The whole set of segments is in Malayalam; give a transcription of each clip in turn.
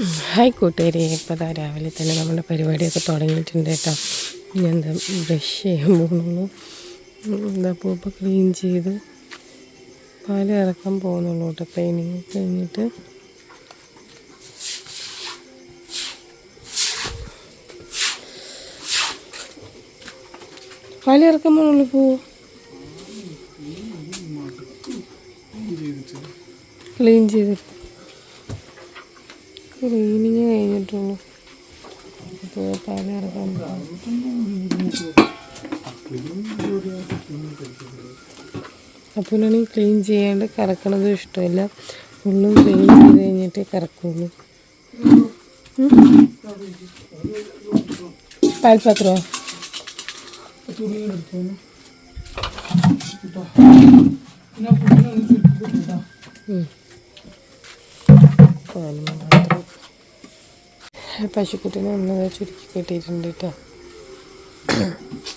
ഹായ് കൂട്ടുകാരി ഇപ്പോൾ അതാ രാവിലെ തന്നെ നമ്മുടെ പരിപാടിയൊക്കെ തുടങ്ങിയിട്ടുണ്ട് കേട്ടോ. ഇനി എന്താ ബ്രഷ് ചെയ്യാൻ പോകുന്നുള്ളൂ. എന്താ പൂപ്പ് ക്ലീൻ ചെയ്ത് പാൽ ഇറക്കാൻ പോകുന്നുള്ളൂ കേട്ടോ. ക്ലീനിങ് കഴിഞ്ഞിട്ട് പാൽ ഇറക്കാൻ പോകുന്നുള്ളൂ പൂ. ക്ലീൻ ചെയ്തിട്ട്. ക്ലീനിങ് കഴിഞ്ഞിട്ടുള്ളൂ. അപ്പോൾ പാൽ ഇറക്കാൻ പോകും അപ്പോഴാണെങ്കിൽ ക്ലീൻ ചെയ്യാണ്ട് കറക്കണത് ഇഷ്ടമല്ല. ഫുള്ളും ക്ലീൻ ചെയ്ത് കഴിഞ്ഞിട്ടേ കറക്കുള്ളൂ. പാൽപാത്രോ? പാലും പശുക്കുട്ടിനെ ഒന്ന് ചുരുക്കി കെട്ടിയിട്ടുണ്ട് കേട്ടോ.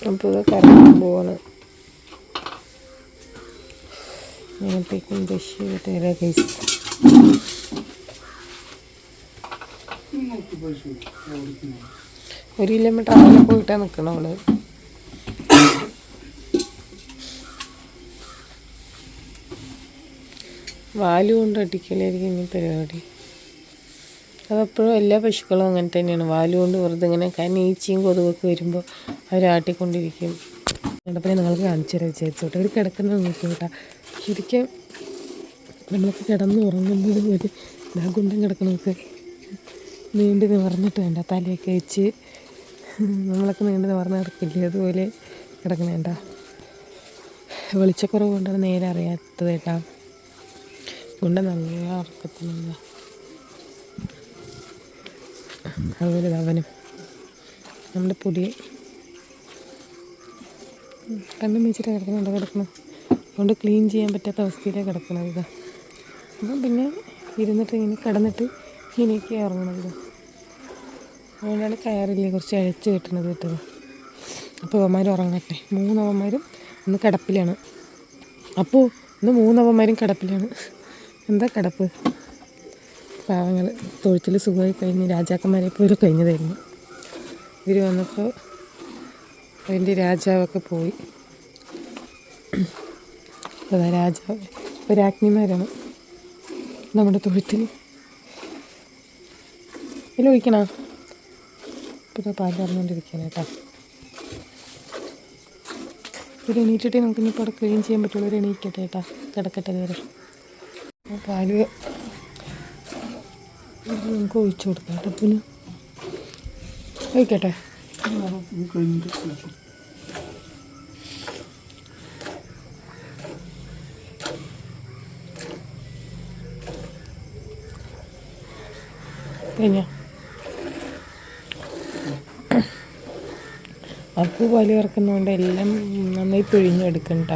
അപ്പോൾ ഇത് പോവാണ്. ഞാനപ്പോഴേക്കും ബ്രഷ് ചെയ്തിട്ട് വരാം കൈസ് ഒരു കിലോമീറ്റർ അവിടെ പോയിട്ടാണ് നിൽക്കണം അവൾ. വാലു കൊണ്ട് അടിക്കലായിരിക്കും ഇനി പരിപാടി. അതപ്പോഴും എല്ലാ പശുക്കളും അങ്ങനെ തന്നെയാണ്. വാലുകൊണ്ട് വെറുതെ ഇങ്ങനെ കാരണം ഈച്ചയും കൊതുകൊക്കെ വരുമ്പോൾ അവരാട്ടിക്കൊണ്ടിരിക്കും അപ്പോൾ നിങ്ങൾക്ക് കാണിച്ചു തരാം വിചാരിച്ചോട്ടെ. അവർ കിടക്കുന്നത് കേട്ടാ ശരിക്കും നമ്മളൊക്കെ കിടന്ന് ഉറങ്ങുന്നത് ഒരു നാഗുണ്ടം കിടക്കണമൊക്കെ നീണ്ടു നിവർന്നിട്ട് വേണ്ട തലയൊക്കെ വെച്ച് നമ്മളൊക്കെ നീണ്ടു നിവർന്ന് കിടക്കില്ല? അതുപോലെ കിടക്കണ വേണ്ട വെളിച്ചക്കുറവ് കൊണ്ടാണ് നേരെ അറിയാത്തത് കേട്ടാ. കൊണ്ട് നല്ല ഉറക്കത്തിലുള്ള അതുപോലെ അവനും. നമ്മുടെ പുതിയ. കണ്ണും വെച്ചിട്ട് കിടക്കുന്നുണ്ട് കിടക്കണം അതുകൊണ്ട് ക്ലീൻ ചെയ്യാൻ പറ്റാത്ത അവസ്ഥയിലാണ് കിടക്കുന്നത് ഇതാ. അപ്പം പിന്നെ ഇരുന്നിട്ട് ഇങ്ങനെ കിടന്നിട്ട് ഇങ്ങനെയൊക്കെ ഇറങ്ങണത് ഇതാ. അതുകൊണ്ടാണ് കയറില്ലേ കുറച്ച് അഴച്ച് കെട്ടണത് കിട്ടത് അപ്പോൾ അവന്മാർ ഉറങ്ങട്ടെ. മൂന്നവന്മാരും ഇന്ന് കിടപ്പിലാണ്. അപ്പോൾ ഇന്ന് മൂന്നവന്മാരും കിടപ്പിലാണ്. എന്താ കിടപ്പ്? പാവങ്ങൾ തൊഴുത്തിൽ സുഖമായി കഴിഞ്ഞ് രാജാക്കന്മാരെ പോലും കഴിഞ്ഞതായിരുന്നു. ഇവർ വന്നപ്പോൾ അതിന്റെ രാജാവൊക്കെ പോയി. അതാ രാജാവ്. ഇപ്പോൾ രാജ്ഞിമാരാണ് നമ്മുടെ തൊഴുത്തിൽ ഇതിൽ ഒഴിക്കണോ? ഇപ്പോൾ പാൽ പറഞ്ഞുകൊണ്ടിരിക്കുകയാണ് കേട്ടോ. ഒരു എണീറ്റിട്ടേ നമുക്ക് ഇനിയിപ്പോൾ അവിടെ ക്ലീൻ ചെയ്യാൻ പറ്റുള്ളൂ. ഒരു എണീക്കട്ടെ കേട്ടോ. കിടക്കട്ടെ നേരം പാൽ നമുക്ക് ഒഴിച്ചു കൊടുക്കാം കേട്ടോ പിന്നെ ഒഴിക്കട്ടെ. കഴിഞ്ഞ? അപ്പോൾ പാൽ കറക്കുന്നതുകൊണ്ട് എല്ലാം നന്നായി പിഴിഞ്ഞെടുക്കണ്ട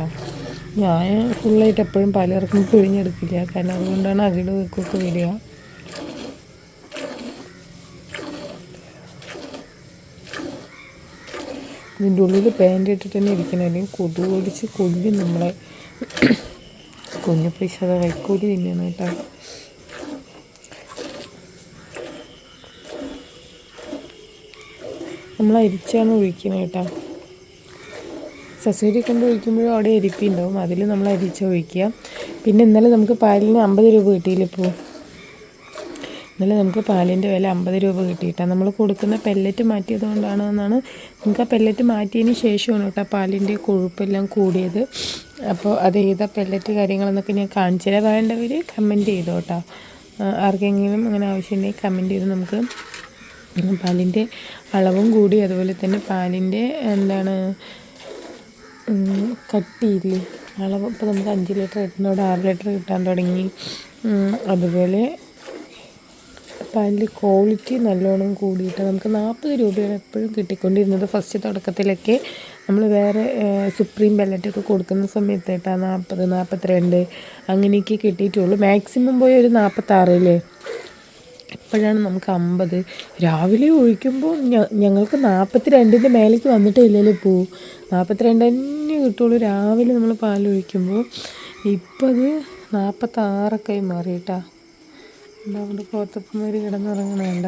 ഞാൻ ഫുള്ളായിട്ട് എപ്പോഴും പാൽ കറക്കുമ്പോൾ പിഴിഞ്ഞെടുക്കില്ല. കാരണം അതുകൊണ്ടാണ് അകിട് വെക്കൊക്കെ വരിക. ഇതിന്റെ ഉള്ളിൽ പാന്റ് ഇട്ടിട്ട് തന്നെ ഇരിക്കണം. അല്ലെങ്കിൽ കൊതുക് ഓടിച്ച് കൊല്ലും നമ്മളെ. കുഞ്ഞു പൈസ കൈക്കൂലി തന്നെയാണ് കേട്ടോ. നമ്മൾ അരിച്ചാണ് ഒഴിക്കുന്നത് കേട്ടോ. സസൂരി കൊണ്ട് ഒഴിക്കുമ്പോഴും അവിടെ അരിപ്പി ഉണ്ടാവും അതിൽ നമ്മൾ അരിച്ച ഒഴിക്കുക. പിന്നെ ഇന്നലെ നമുക്ക് പാലിന് അമ്പത് രൂപ കിട്ടിയില്ല ഇപ്പോൾ ഇന്നലെ നമുക്ക് പാലിന്റെ വില അമ്പത് രൂപ കിട്ടിയിട്ടാണ് നമ്മൾ കൊടുക്കുന്ന പെല്ലറ്റ് മാറ്റിയത് കൊണ്ടാണെന്നാണ് നമുക്ക് ആ പെല്ലറ്റ് മാറ്റിയതിന് ശേഷമാണ് കേട്ടോ പാലിന്റെ കൊഴുപ്പെല്ലാം കൂടിയത്. അപ്പോൾ അത് ഏതാ പെല്ലറ്റ് കാര്യങ്ങളെന്നൊക്കെ ഞാൻ കാണിച്ചു വേണ്ടവർ കമന്റ് ചെയ്തോ കേട്ടോ. ആർക്കെങ്കിലും അങ്ങനെ ആവശ്യമുണ്ടെങ്കിൽ കമന്റ് ചെയ്ത്. നമുക്ക് പാലിന്റെ അളവും കൂടി അതുപോലെ തന്നെ പാലിന്റെ എന്താണ് കട്ടിയില്ല? അളവ് ഇപ്പോൾ നമുക്ക് അഞ്ച് ലിറ്റർ കിട്ടുന്നതോടെ ആറ് ലിറ്റർ കിട്ടാൻ തുടങ്ങി. ഉം, പാലിന്റെ ക്വാളിറ്റി നല്ലോണം കൂടിയിട്ട് നമുക്ക് നാൽപ്പത് രൂപയാണ് എപ്പോഴും കിട്ടിക്കൊണ്ടിരുന്നത് ഫസ്റ്റ് തുടക്കത്തിലൊക്കെ. നമ്മൾ വേറെ സുപ്രീം ബെല്ലറ്റൊക്കെ കൊടുക്കുന്ന സമയത്ത് കേട്ടോ നാൽപ്പത് നാൽപ്പത്തിരണ്ട് അങ്ങനെയൊക്കെ കിട്ടിയിട്ടുള്ളൂ. മാക്സിമം പോയി ഒരു നാൽപ്പത്താറില്ലേ ഇപ്പോഴാണ് നമുക്ക് അമ്പത്. രാവിലെ ഒഴിക്കുമ്പോൾ ഞങ്ങൾക്ക് നാൽപ്പത്തി രണ്ടിന്റെ മേലേക്ക് വന്നിട്ടേ ഇല്ലല്ലോ പൂ. നാൽപ്പത്തി രണ്ട് തന്നെ കിട്ടുള്ളൂ. രാവിലെ നമ്മൾ പാൽ ഒഴിക്കുമ്പോൾ ഇപ്പം അത് നാൽപ്പത്താറൊക്കെ മാറിയിട്ടാണ് അവിടെ പോത്തപ്പന്മാർ കിടന്നുറങ്ങണേണ്ട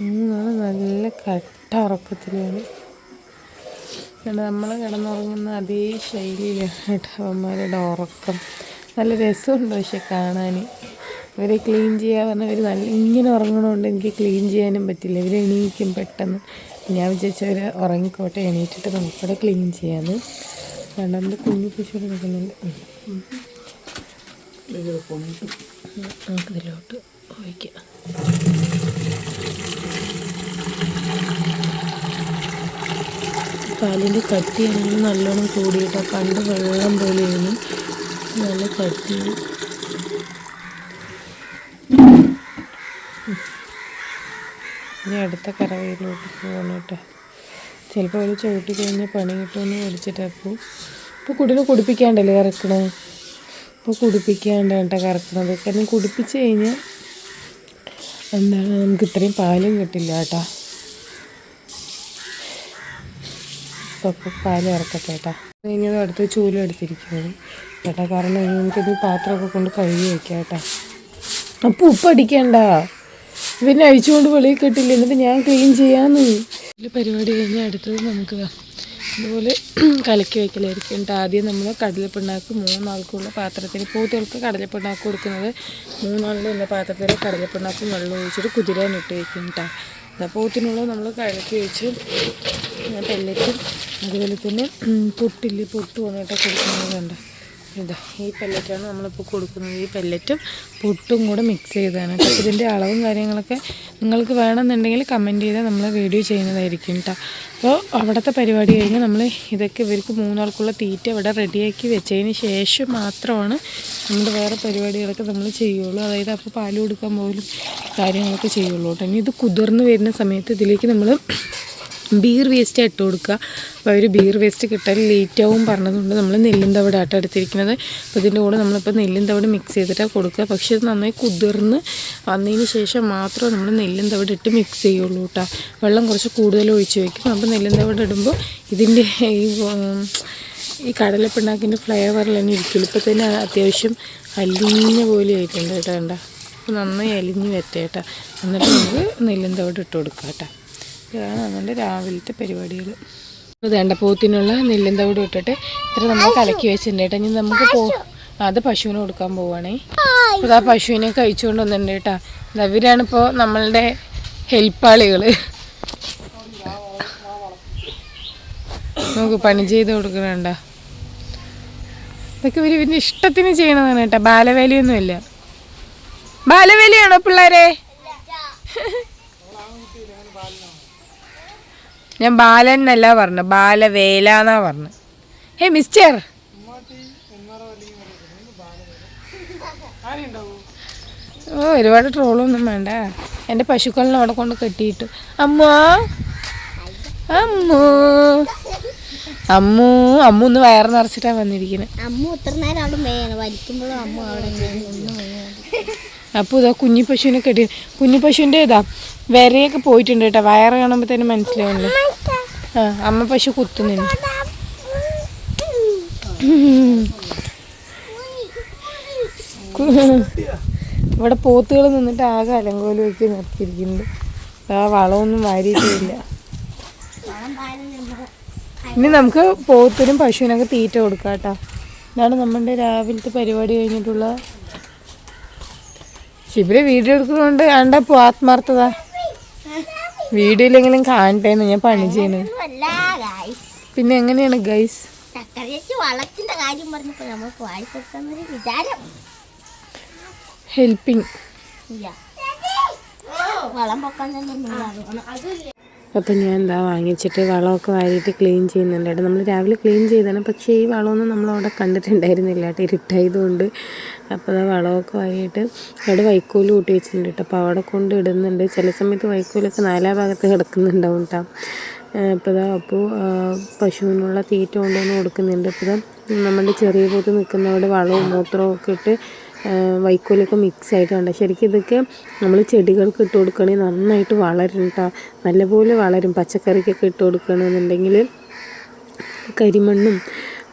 ഇന്നാണ് നല്ല കട്ട ഉറക്കത്തിലാണ് നമ്മൾ കിടന്നുറങ്ങുന്ന അതേ ശൈലിയിലാണ് കേട്ടോ അവന്മാരുടെ ഉറക്കം നല്ല രസമുണ്ട് പക്ഷെ കാണാൻ ഇവരെ ക്ലീൻ ചെയ്യാൻ പറഞ്ഞാൽ ഇവർ നല്ല ഇങ്ങനെ ഉറങ്ങണതുകൊണ്ട് എനിക്ക് ക്ലീൻ ചെയ്യാനും പറ്റില്ല ഇവർ എണീക്കും പെട്ടെന്ന് ഞാൻ വിചാരിച്ചവർ ഉറങ്ങിക്കോട്ടെ എണീറ്റിട്ട് നമുക്കിവിടെ ക്ലീൻ ചെയ്യാമെന്ന് രണ്ടാമത് കുഞ്ഞു പശു നിൽക്കുന്നുണ്ട് ഉം. നമുക്കിതിലോട്ട് ഒഴിക്കാം. പാലിന്റെ കട്ടിയാണെങ്കിൽ നല്ലോണം കൂടിയിട്ട്. കണ്ട് വെള്ളം പോലെ ഇരുന്നു നല്ല കട്ടി. ഇനി അടുത്ത കറവയിലോട്ട് പോകണം കേട്ടോ. ചിലപ്പോൾ ഒരു ചവിട്ടി കഴിഞ്ഞ് പണി കിട്ടുമെന്ന് വിളിച്ചിട്ടപ്പോൾ ഇപ്പോൾ കുടിനെ കുടിപ്പിക്കാണ്ടല്ലേ കറക്കണത് ഇപ്പോൾ കുടിപ്പിക്കാണ്ട് കേട്ടോ കറക്കുന്നത്. കാരണം കുടിപ്പിച്ച് കഴിഞ്ഞാൽ എന്താണ് നമുക്ക് ഇത്രയും പാലും കിട്ടില്ല കേട്ടോ. അപ്പോൾ പാൽ ഇറക്കട്ടെ കേട്ടോ. കഴിഞ്ഞത് അടുത്ത് ചൂലും എടുത്തിരിക്കുന്നത് കേട്ടോ കാരണം നമുക്കിത് പാത്രമൊക്കെ കൊണ്ട് കഴുകി വയ്ക്കാം കേട്ടോ. അപ്പോൾ ഉപ്പ് അടിക്കണ്ട. പിന്നെ അഴിച്ചുകൊണ്ട് വെളിയിൽ കിട്ടില്ല. എന്നിട്ട് ഞാൻ ക്ലീൻ ചെയ്യാമെന്ന് പരിപാടി കഴിഞ്ഞാൽ അടുത്തത് നമുക്ക് ദാ ഇതുപോലെ കലക്കി വയ്ക്കലായിരിക്കും എന്നിട്ട് ആദ്യം നമ്മൾ കടലപ്പിണ്ണാക്ക് മൂന്നാൾക്കുള്ള പാത്രത്തിൽ പോത്തുകൾക്ക് കടലപ്പിണ്ണാക്ക് കൊടുക്കുന്നത് മൂന്നാളുടെ പാത്രത്തിൽ കടലപ്പിണ്ണാക്കും വെള്ളം ഒഴിച്ചിട്ട് കുതിരാനിട്ട് വയ്ക്കും കേട്ടോ പോത്തിനുള്ള നമ്മൾ കലക്കി വെച്ച് പെല്ലറ്റും അതുപോലെ തന്നെ പൊട്ടില്ലേ പൊട്ട് വന്നിട്ട് കൊടുക്കുന്നത് കണ്ട? ഇതാ ഈ പെല്ലറ്റാണ് നമ്മളിപ്പോൾ കൊടുക്കുന്നത്. ഈ പെല്ലറ്റും പുട്ടും കൂടെ മിക്സ് ചെയ്തതാണ് കേട്ടോ. ഇതിന്റെ അളവും കാര്യങ്ങളൊക്കെ നിങ്ങൾക്ക് വേണമെന്നുണ്ടെങ്കിൽ കമന്റ് ചെയ്താൽ നമ്മൾ വീഡിയോ ചെയ്യുന്നതായിരിക്കും കേട്ടോ. അപ്പോൾ അവിടുത്തെ പരിപാടി കഴിഞ്ഞ് നമ്മൾ ഇതൊക്കെ ഇവർക്ക് മൂന്നാൾക്കുള്ള തീറ്റ ഇവിടെ റെഡിയാക്കി വെച്ചതിന് ശേഷം മാത്രമാണ് നമ്മുടെ വേറെ പരിപാടികളൊക്കെ നമ്മൾ ചെയ്യുള്ളൂ. അതായത് അപ്പോൾ പാൽ കൊടുക്കാൻ പോലും കാര്യങ്ങളൊക്കെ ചെയ്യുള്ളൂ കേട്ടോ. ഇനി ഇത് കുതിർന്ന് വരുന്ന സമയത്ത് ഇതിലേക്ക് നമ്മൾ ബീർ വേസ്റ്റ് ഇട്ട് കൊടുക്കുക. അപ്പോൾ അവർ ബീർ വേസ്റ്റ് കിട്ടാൻ ലേറ്റ് ആവും പറഞ്ഞതുകൊണ്ട് നമ്മൾ നെല്ലും തവിട് എടുത്തിരിക്കുന്നത്. അപ്പോൾ ഇതിന്റെ കൂടെ നമ്മളിപ്പോൾ നെല്ലും തവിട് മിക്സ് ചെയ്തിട്ടാണ് കൊടുക്കുക. പക്ഷേ ഇത് നന്നായി കുതിർന്ന് വന്നതിന് ശേഷം മാത്രമേ നമ്മൾ നെല്ലും തവിട് ഇട്ട് മിക്സ് ചെയ്യുള്ളൂ കേട്ടോ വെള്ളം കുറച്ച് കൂടുതൽ ഒഴിച്ച് വയ്ക്കും. അപ്പോൾ നെല്ലും തവിട് ഇടുമ്പോൾ ഇതിന്റെ ഈ ഈ കടലപ്പിണ്ണാക്കിന്റെ ഫ്ലേവറിൽ തന്നെ ഇരിക്കുള്ളൂ ഇപ്പോൾ തന്നെ അത്യാവശ്യം അലിഞ്ഞ പോലെ ആയിട്ടുണ്ട് കേട്ടോ കണ്ട. അപ്പോൾ നന്നായി അലിഞ്ഞ് വരട്ടെ കേട്ടോ. എന്നിട്ട് നമുക്ക് നെല്ലും തവിട് ഇട്ട് കൊടുക്കാം കേട്ടോ ഇതാണ് നമ്മുടെ രാവിലത്തെ പരിപാടികൾ. വേണ്ട പോത്തിനുള്ള നെല്ലും തവിട് ഇട്ടിട്ട് ഇത്ര നമ്മൾ കലക്കി വെച്ചിട്ടുണ്ട് കേട്ടോ. ഇനി നമുക്ക് പോ അത് പശുവിന് കൊടുക്കാൻ പോവുകയാണേ അപ്പോൾ ആ പശുവിനെ കഴിച്ചുകൊണ്ട് വന്നിട്ടുണ്ട് കേട്ടോ. അവരാണിപ്പോൾ നമ്മളുടെ ഹെൽപ്പാളികൾ നമുക്ക് പണി ചെയ്ത് കൊടുക്കണണ്ട ഇതൊക്കെ ഇവർ ഇവരുടെ ഇഷ്ടത്തിന് ചെയ്യണതാണ് കേട്ടോ. ബാലവേലയൊന്നുമില്ല. ബാലവേലയാണോ പിള്ളേരെ? ഞാൻ ബാലൻ എന്നല്ല പറഞ്ഞു ബാലവേല എന്നാ പറഞ്ഞു ഹേ മിസ്റ്റർ. ഓ ഒരുപാട് ട്രോളൊന്നും വേണ്ട. എന്റെ പശുക്കളിനെ അവിടെ കൊണ്ട് കെട്ടിയിട്ട്. അമ്മ. അമ്മു. അമ്മു അമ്മു ഒന്ന് വയറ് നിറച്ചിട്ടാണ് വന്നിരിക്കുന്നത് അമ്മു ഇത്ര നേരം അവിടെ വലിക്കുമ്പോഴും അമ്മ അവിടെ അപ്പോൾ ഇതാ കുഞ്ഞി പശുവിനെ കെട്ടി കുഞ്ഞി പശുവിന്റെ ഇതാ വിരയൊക്കെ പോയിട്ടുണ്ട് കേട്ടോ. വയറ് കാണുമ്പോൾ തന്നെ മനസ്സിലാവുന്നു. ആ അമ്മ പശു കുത്തുന്നില്ല ഇവിടെ പോത്തുകൾ നിന്നിട്ട് ആകെ അലങ്കോലും ഒക്കെ നിർത്തിയിരിക്കുന്നുണ്ട്. ആ വളമൊന്നും വാരിയിട്ടില്ല. ഇനി നമുക്ക് പോത്തിനും പശുവിനൊക്കെ തീറ്റ കൊടുക്കാം കേട്ടോ. ഇതാണ് നമ്മുടെ രാവിലത്തെ പരിപാടി കഴിഞ്ഞിട്ടുള്ള ശിബിര വീഡിയോ എടുക്കുന്നതുകൊണ്ട് കണ്ടപ്പോ ആത്മാർത്ഥത. വീഡിയോയിലെങ്കിലും കാണട്ടെ എന്ന് ഞാൻ പണി ചെയ്യണത് ഗായ്സ് പിന്നെ എങ്ങനെയാണ് ഗൈസ് വളത്തിന്റെ കാര്യം പറഞ്ഞപ്പോ നമുക്ക് വായിക്കൊടുക്കാന്നൊരു വിചാരം. ഹെൽപ്പിംഗ് വളം പൊക്കാൻ തന്നെ അപ്പം ഞാൻ എന്താ വാങ്ങിച്ചിട്ട് വളമൊക്കെ വാരിയിട്ട് ക്ലീൻ ചെയ്യുന്നുണ്ട് കേട്ടോ. നമ്മൾ രാവിലെ ക്ലീൻ ചെയ്താണ് പക്ഷേ ഈ വളമൊന്നും നമ്മളവിടെ കണ്ടിട്ടുണ്ടായിരുന്നില്ല കേട്ടോ. ഇരുട്ടായതുകൊണ്ട് അപ്പോൾ അത് വളമൊക്കെ വാരിയിട്ട് അവിടെ വൈക്കോൽ കൂട്ടി വെച്ചിട്ടുണ്ട് കേട്ടോ. അപ്പോൾ അവിടെ കൊണ്ട് ഇടുന്നുണ്ട്. ചില സമയത്ത് വൈക്കോലൊക്കെ നാലാ ഭാഗത്ത് കിടക്കുന്നുണ്ടാവും കേട്ടോ. അപ്പോൾ ഇതാ അപ്പോൾ പശുവിനുള്ള തീറ്റ കൊണ്ടുവന്ന് കൊടുക്കുന്നുണ്ട്. ഇപ്പോൾ നമ്മുടെ ചെറിയ പോത്ത് നിൽക്കുന്നവിടെ വളവും മൂത്രവും ഒക്കെ ഇട്ട് ആ, വൈക്കോലൊക്കെ മിക്സ് ആയിട്ടുണ്ട് ശരിക്കും ഇതൊക്കെ നമ്മൾ ചെടികൾക്ക് ഇട്ട് കൊടുക്കുകയാണെങ്കിൽ നന്നായിട്ട് വളരും കേട്ടോ നല്ലപോലെ വളരും. പച്ചക്കറിക്കൊക്കെ ഇട്ട് കൊടുക്കുകയാണെന്നുണ്ടെങ്കിൽ കരിമണ്ണും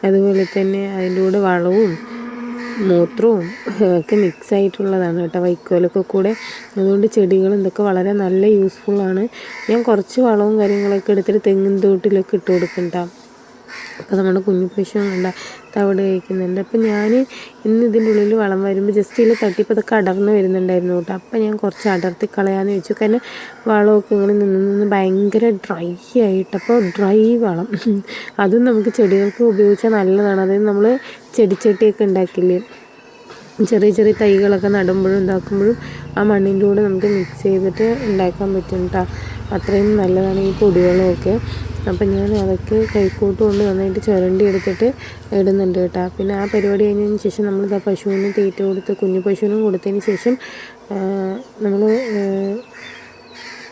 അതുപോലെ തന്നെ അതിന്റെ കൂടെ വളവും മൂത്രവും ഒക്കെ മിക്സ് ആയിട്ടുള്ളതാണ് കേട്ടോ വൈക്കോലൊക്കെ കൂടെ. അതുകൊണ്ട് ചെടികൾ ഇതൊക്കെ വളരെ നല്ല യൂസ്ഫുള്ളാണ്. ഞാൻ കുറച്ച് വളവും കാര്യങ്ങളൊക്കെ എടുത്തിട്ട് തെങ്ങിൻ തോട്ടിലൊക്കെ ഇട്ട് കൊടുക്കുന്നുണ്ടാവും അപ്പോൾ നമ്മുടെ കുഞ്ഞു കണ്ട തവിട് കഴിക്കുന്നുണ്ട്. അപ്പോൾ ഞാൻ ഇന്ന് ഇതിന്റെ ഉള്ളിൽ വളം വരുമ്പോൾ ജസ്റ്റ് ഇതിൽ തട്ടിപ്പോൾ അതൊക്കെ അടർന്ന് വരുന്നുണ്ടായിരുന്നു കേട്ടോ. അപ്പോൾ ഞാൻ കുറച്ച് അടർത്തി കളയാമെന്ന് വെച്ചു. കാരണം വളമൊക്കെ ഇങ്ങനെ നിന്ന് നിന്ന് ഭയങ്കര ഡ്രൈ ആയിട്ട് അപ്പോൾ ഡ്രൈ വളം. അതും നമുക്ക് ചെടികൾക്ക് ഉപയോഗിച്ചാൽ നല്ലതാണ്. അതായത് നമ്മൾ ചെടിച്ചട്ടിയൊക്കെ ഉണ്ടാക്കില്ലേ? ചെറിയ ചെറിയ തൈകളൊക്കെ നടുമ്പോഴും ഉണ്ടാക്കുമ്പോഴും ആ മണ്ണിന്റെ നമുക്ക് മിക്സ് ചെയ്തിട്ട് ഉണ്ടാക്കാൻ പറ്റും കേട്ടോ അത്രയും നല്ലതാണ് ഈ പൊടികളൊക്കെ. അപ്പം ഞാൻ അതൊക്കെ കൈക്കോട്ട് കൊണ്ട് നന്നായിട്ട് ചുരണ്ടി എടുത്തിട്ട് ഇടുന്നുണ്ട് കേട്ടോ പിന്നെ ആ പരിപാടി കഴിഞ്ഞതിന് ശേഷം നമ്മൾ ആ പശുവിന് തീറ്റ കൊടുത്ത് കുഞ്ഞു പശുവിനും കൊടുത്തതിന് ശേഷം നമ്മൾ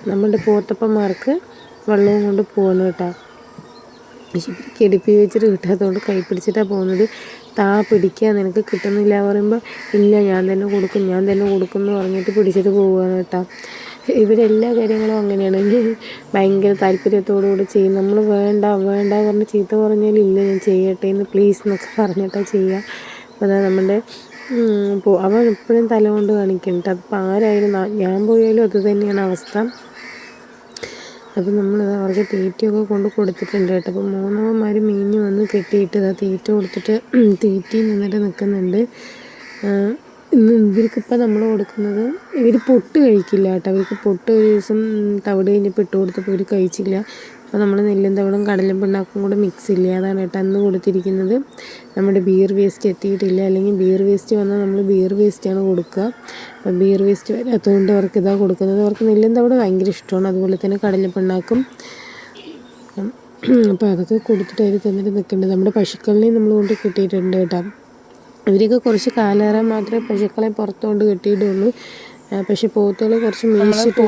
നമ്മളുടെ പോത്തപ്പന്മാർക്ക് വെള്ളവും കൊണ്ട് പോകണം കേട്ടോ എടുപ്പി വെച്ചിട്ട് കിട്ടാത്തതുകൊണ്ട് കൈ പിടിച്ചിട്ടാണ് പോകുന്നത്. താ പിടിക്കുക നിനക്ക് കിട്ടുന്നില്ല പറയുമ്പോൾ ഇല്ല ഞാൻ തന്നെ കൊടുക്കും ഞാൻ തന്നെ കൊടുക്കും എന്ന് പറഞ്ഞിട്ട് പിടിച്ചിട്ട് പോവുകയാണ് കേട്ടോ ഇവരെല്ലാ കാര്യങ്ങളും അങ്ങനെയാണ്. ഭയങ്കര താല്പര്യത്തോടു കൂടി ചെയ്യും. നമ്മൾ വേണ്ട വേണ്ട പറഞ്ഞ് ചീത്ത പറഞ്ഞാൽ ഇല്ല ഞാൻ ചെയ്യട്ടെ എന്ന് പ്ലീസ് എന്നൊക്കെ പറഞ്ഞിട്ടാണ് ചെയ്യുക അപ്പോൾ അതാ നമ്മുടെ അവൻ എപ്പോഴും തല കൊണ്ട് കാണിക്കുന്നുണ്ട് അതിപ്പോൾ ആരായാലും ഞാൻ പോയാലും അത് തന്നെയാണ് അവസ്ഥ. അപ്പം നമ്മൾ അവർക്ക് തീറ്റയൊക്കെ കൊണ്ട് കൊടുത്തിട്ടുണ്ട് കേട്ടോ. അപ്പം മൂന്നവന്മാർ മീഞ്ഞ് വന്ന് കെട്ടിയിട്ട് ഇതാ തീറ്റ കൊടുത്തിട്ട് തീറ്റി നിന്നിട്ട് നിൽക്കുന്നുണ്ട്. ഇന്ന് ഇവർക്കിപ്പോൾ നമ്മൾ കൊടുക്കുന്നത് ഇവർ പൊട്ട് കഴിക്കില്ല കേട്ടോ. അവർക്ക് പൊട്ട് ഒരു ദിവസം തവിട് കഴിഞ്ഞപ്പോൾ ഇട്ട് കൊടുത്തപ്പോൾ ഇവർ കഴിച്ചില്ല. അപ്പോൾ നമ്മൾ നെല്ലും തവിടും കടലും പിണ്ണാക്കും കൂടെ മിക്സ് ഇല്ല? അതാണ് കേട്ടോ അന്ന് കൊടുത്തിരിക്കുന്നത്. നമ്മുടെ ബിയർ വേസ്റ്റ് എത്തിയിട്ടില്ല? അല്ലെങ്കിൽ ബിയർ വേസ്റ്റ് വന്നാൽ നമ്മൾ ബിയർ വേസ്റ്റാണ് കൊടുക്കുക. അപ്പോൾ ബിയർ വേസ്റ്റ് വരാത്തതുകൊണ്ട് അവർക്ക് ഇതാണ് കൊടുക്കുന്നത്. അവർക്ക് നെല്ലും തവിട് ഭയങ്കര ഇഷ്ടമാണ്. അതുപോലെ തന്നെ കടലും പിണ്ണാക്കും. അപ്പോൾ അതൊക്കെ കൊടുത്തിട്ട് അവർ തന്നിട്ട് നിൽക്കുന്നുണ്ട്. നമ്മുടെ പശുക്കളിനെയും നമ്മൾ കൊണ്ട് കിട്ടിയിട്ടുണ്ട് കേട്ടോ. ഇവരൊക്കെ കുറച്ച് കാലേറെ മാത്രമേ പശുക്കളെ പുറത്ത് കൊണ്ട് കെട്ടിയിടുള്ളൂ ആ, പക്ഷെ പോത്തുകൾ കുറച്ച് മിണ്ടാണ്ട്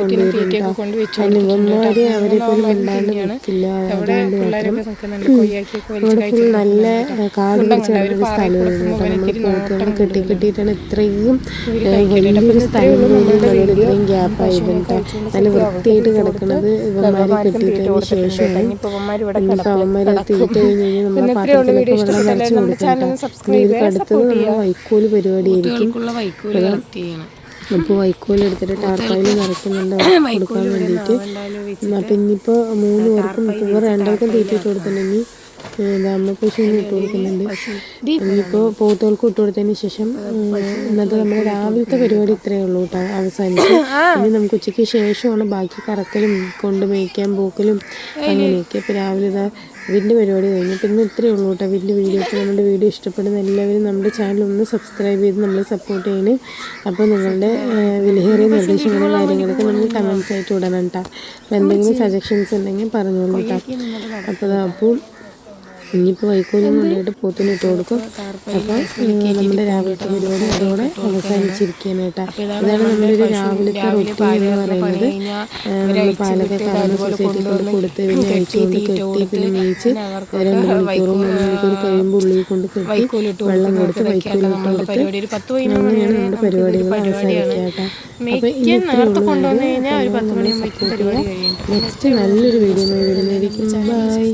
നിൽക്കില്ല. അതുകൊണ്ട് മാത്രം ഇവിടെ ഫുൾ നല്ല കാട് പിടിച്ച സ്ഥലമായിരുന്നു കേട്ടോ. നമ്മൾ പോത്തുകളെ കെട്ടി കെട്ടിയിട്ടാണ് ഇത്രയും വലിയൊരു സ്ഥലം ഇത്രയും ഗ്യാപ്പായത് കേട്ടോ. നല്ല വൃത്തിയായിട്ട് കിടക്കുന്നത് ഇവന്മാരെ കെട്ടിയിട്ടതിന് ശേഷമാണ് ഇനിയിപ്പോൾ തീറ്റ കഴിഞ്ഞ് കഴിഞ്ഞാൽ നമ്മളെ പാത്രത്തിലൊക്കെ വെള്ളം നിറച്ച് കൊടുക്കണം അടുത്തത് നമ്മൾ വൈക്കോൽ പരിപാടിയായിരിക്കും. അപ്പോൾ വൈക്കോൽ എടുത്തിട്ട് ടാർപ്പായിൽ നിറയ്ക്കുന്നുണ്ട് കൊടുക്കാൻ വേണ്ടിയിട്ട്. അപ്പം ഇനിയിപ്പോൾ മൂന്ന് പേർക്കും ഇവർ രണ്ടാൾക്കും തീറ്റിട്ട് അമ്മ പശുവിന് ഇട്ട് കൊടുക്കുന്നുണ്ട്. ഇനിയിപ്പോൾ പോത്തുകൾക്ക് ഇട്ട് കൊടുത്തതിന് ശേഷം ഇന്നത്തെ നമ്മുടെ രാവിലത്തെ പരിപാടി ഇത്രയേ ഉള്ളൂ കേട്ടോ അവസാനിച്ച്. ഇനി നമുക്ക് ഉച്ചയ്ക്ക് ശേഷമാണ് ബാക്കി കറക്കലും കൊണ്ട് മേയ്ക്കാൻ പോക്കലും അങ്ങനെയൊക്കെ. ഇപ്പോൾ രാവിലെ ഇതാ ഇതിന്റെ പരിപാടി കഴിഞ്ഞു. പിന്നെ ഇത്രയേ ഉള്ളൂ കേട്ടോ വലിയ വീഡിയോ. ഒക്കെ നമ്മുടെ വീഡിയോ ഇഷ്ടപ്പെടുന്ന എല്ലാവരും നമ്മുടെ ചാനൽ ഒന്ന് സബ്സ്ക്രൈബ് ചെയ്ത് നമ്മളെ സപ്പോർട്ട് ചെയ്യണേ. അപ്പോൾ നിങ്ങളുടെ വിലയേറിയ നിർദ്ദേശങ്ങളും കാര്യങ്ങളൊക്കെ നമ്മൾ കമൻസ് ആയിട്ട് ഇടണം കേട്ടോ. അപ്പോൾ എന്തെങ്കിലും സജഷൻസ് ഉണ്ടെങ്കിൽ പറഞ്ഞോളൂ കേട്ടോ അപ്പോൾ അപ്പോൾ ഇനിയിപ്പോൾ വൈക്കോലും കൊണ്ടായിട്ട് പോത്തിന് ഇട്ട് കൊടുക്കും. അപ്പോൾ നമ്മുടെ രാവിലത്തെ പരിപാടി അതോടെ അവസാനിച്ചിരിക്കുകയാണ് കേട്ടോ. ഇതാണ് നമ്മുടെ ഒരു രാവിലത്തെ റൊട്ടീൻ എന്ന് പറയുന്നത്. നമ്മൾ പാലൊക്കെ കറന്ന് സൊസൈറ്റി കൊണ്ട് കൊടുത്ത് പിന്നെ അഴിച്ചുകൊണ്ട് കെട്ടി പിന്നെ മേയിച്ച് രണ്ട് മണിക്കൂറും മൂന്ന് മണിക്കൂർ കഴിയുമ്പോൾ ഉള്ളിൽ കൊണ്ട് കെട്ടി വെള്ളം കൊടുത്ത് വൈക്കോലിട്ട് കൊടുത്ത് അങ്ങനെയാണ് നമ്മുടെ പരിപാടികൾ അവസാനിക്കാട്ടെ അപ്പോൾ ഇനി. നെക്സ്റ്റ് നല്ലൊരു വീഡിയോ വരുന്നതായിരിക്കും. ബൈ